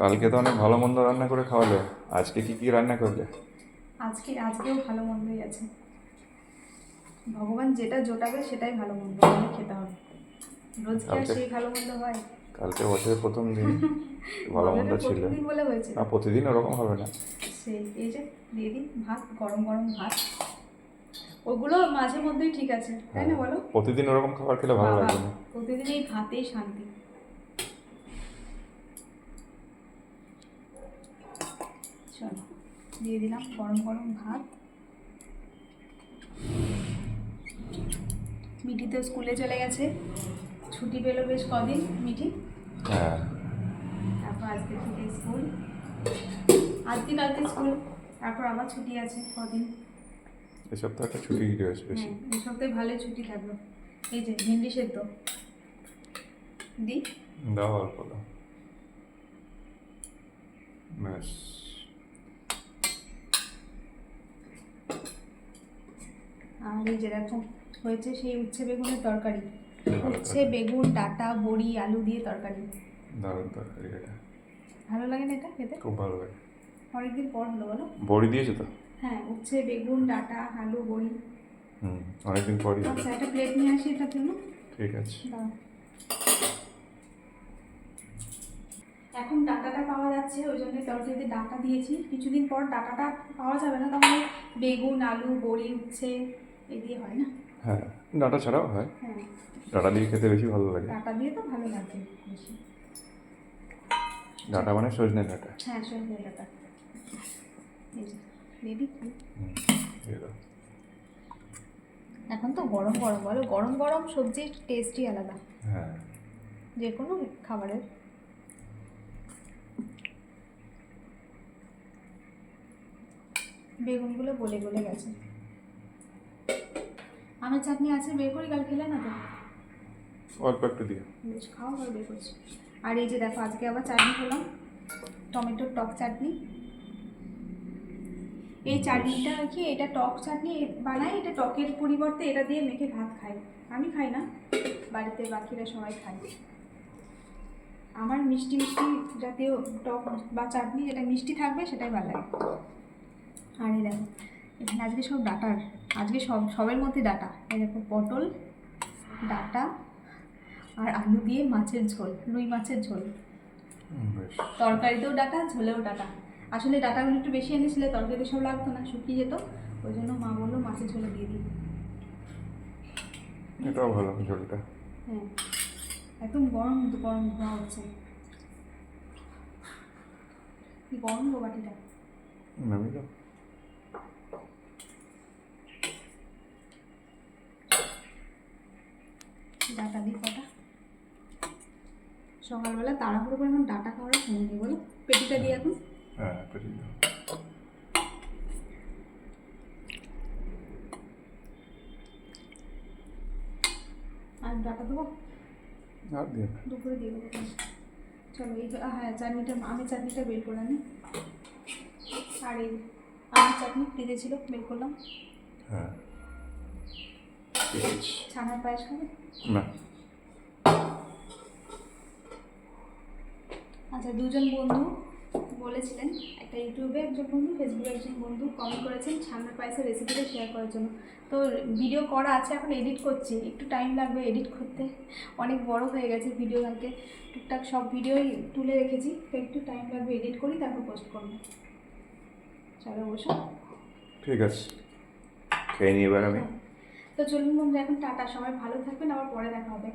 কালকে তো অনেক ভালো মন্দ রান্না করে খাওয়ালে। আজকে কি কি রান্না করলে আজকে আজকেও ভালো মন্দই আছে। ভগবান যেটা জোটাবে সেটাই ভালো মন্দ খেতে হবে। রোজ কি আর সেই ভালো মন্দ হয়। কালকে বছরের প্রথম দিন। ভালো মন্দ ছিল। প্রথমদিন বলে হয়েছে। না প্রতিদিন ওরকম হবে না। সেই এই যে দিয়ে দিই ভাত গরম গরম ভাত। ওগুলো মাঝে মধ্যেই ঠিক আছে। তাই না বলো? প্রতিদিন ওরকম খাবার খেলে ভালো লাগবে না। প্রতিদিন এই ভাতেই শান্তি। চলো দিয়ে দিলাম গরম গরম ভাত। মিঠি তো স্কুলে চলে গেছে। ছুটি পেল বেশ কদিন মিঠি। হ্যাঁ। তারপর আজকে থেকে স্কুল। আজকে কালকে স্কুল তারপর আবার ছুটি আছে কদিন। এই সপ্তাহটা ছুটি রয়েছে বেশি হ্যাঁ এই সপ্তাহে ভালোই ছুটি থাকল। এই যে ভেন্ডি সেদ্ধ। দিই দাও অল্প দাও। ব্যাস। আর এই যে দেখো হয়েছে সেই উচ্ছে বেগুনের তরকারি। উচ্ছে বেগুন ডাটা বড়ি আলু দিয়ে তরকারি। দারুণ তরকারি এটা। ভালো লাগে না এটা খেতে? খুব ভালো লাগে। অনেকদিন পর হলো বলো। বড়ি দিয়েছ তো? হ্যাঁ উচ্ছে বেগুন ডাটা আলু বড়ি। হুম অনেকদিন পরই আচ্ছা একটা প্লেট নিয়ে আসি এটার জন্য। ঠিক আছে। এখন ডাটাটা পাওয়া যাচ্ছে ওই জন্য তরকারিতে ডাটা দিয়েছি। কিছুদিন পর ডাটাটা পাওয়া যাবে না তখন বেগুন আলু বড়ি উচ্ছে। দিয়ে হয় না। হ্যাঁ ডাটা ছাড়াও হয়। হ্যাঁ। ডাটা দিয়ে খেতে বেশি ভালো লাগে। ডাটা দিয়ে তো ভালো লাগবে বেশি। ডাটা মানে সজনে ডাটা। হ্যাঁ সরষে ডাটা। দাও। এখন তো গরম গরম। বলো গরম গরম সবজির টেস্টই আলাদা। হ্যাঁ। যে কোনো খাবারের। বেগুনগুলো গলে গলে গেছে। আমের চাটনি আছে বের করি কাল খেলে না তো? অল্প একটু দিয়ে। বেশ খাও আর বের করছি। আর এই যে দেখো আজকে আবার চাটনি করলাম টমেটোর টক চাটনি। এই চাটনিটা কি এটা টক চাটনি বানাই এটা টকের পরিবর্তে এটা দিয়ে মেখে ভাত খাই। আমি খাই না বাড়িতে বাকিরা সবাই খায়। আমার মিষ্টি মিষ্টি জাতীয় টক বা চাটনি যেটা মিষ্টি থাকবে সেটাই ভালো লাগে। আর এই দেখো এখানে আজকে সব ডাটার আজকে সব সবের মধ্যে ডাটা। এই দেখো পটল ডাটা আর আলু দিয়ে মাছের ঝোল রুই মাছের ঝোল। তরকারিতেও ডাটা ঝোলেও ডাটা। আসলে ডাটাগুলো একটু বেশি এনেছিলে তরকারিতে সব লাগতো না শুকিয়ে যেত। ওই জন্য মা বলল মাছের ঝোলে দিয়ে দিই। এটাও ভালো ঝোলটা। হ্যাঁ। একদম গরম গরম ধোয়া হচ্ছে। গরম গো বাটিটা। নামিয়ে দাও। ডাটা দিই কটা? সকালবেলা তাড়াহুড়ো করে এখন ডাটা খাওয়ার সময় নেই বলো? পেটিটা দিই এখন। হ্যাঁ আর ডাটা দেবো? আর দিয়ে দুপুরে দিয়ে দেবো চলো এই হ্যাঁ চাটনিটা আমি চাটনিটা বের করে আনি। আর এই আমের চাটনি ফ্রিজে ছিল বের করলাম। হ্যাঁ। ছানার পায়েস খাবে? না। আচ্ছা দুজন বন্ধু বলেছিলেন একটা ইউটিউবে একজন বন্ধু ফেসবুকে একজন বন্ধু কমেন্ট করেছেন ছানার পায়েসের রেসিপিটা শেয়ার করার জন্য। তো ভিডিও করা আছে এখন এডিট করছি। একটু টাইম লাগবে এডিট করতে। অনেক বড় হয়ে গেছে ভিডিও কালকে। টুকটাক সব ভিডিওই তুলে রেখেছি। তো একটু টাইম লাগবে এডিট করি তারপর পোস্ট করব। চলো বসো। ঠিক আছে। খেয়ে নিই এবার আমি। তো চলুন বন্ধু এখন টাটা। সবাই ভালো থাকবেন আবার পরে দেখা হবে।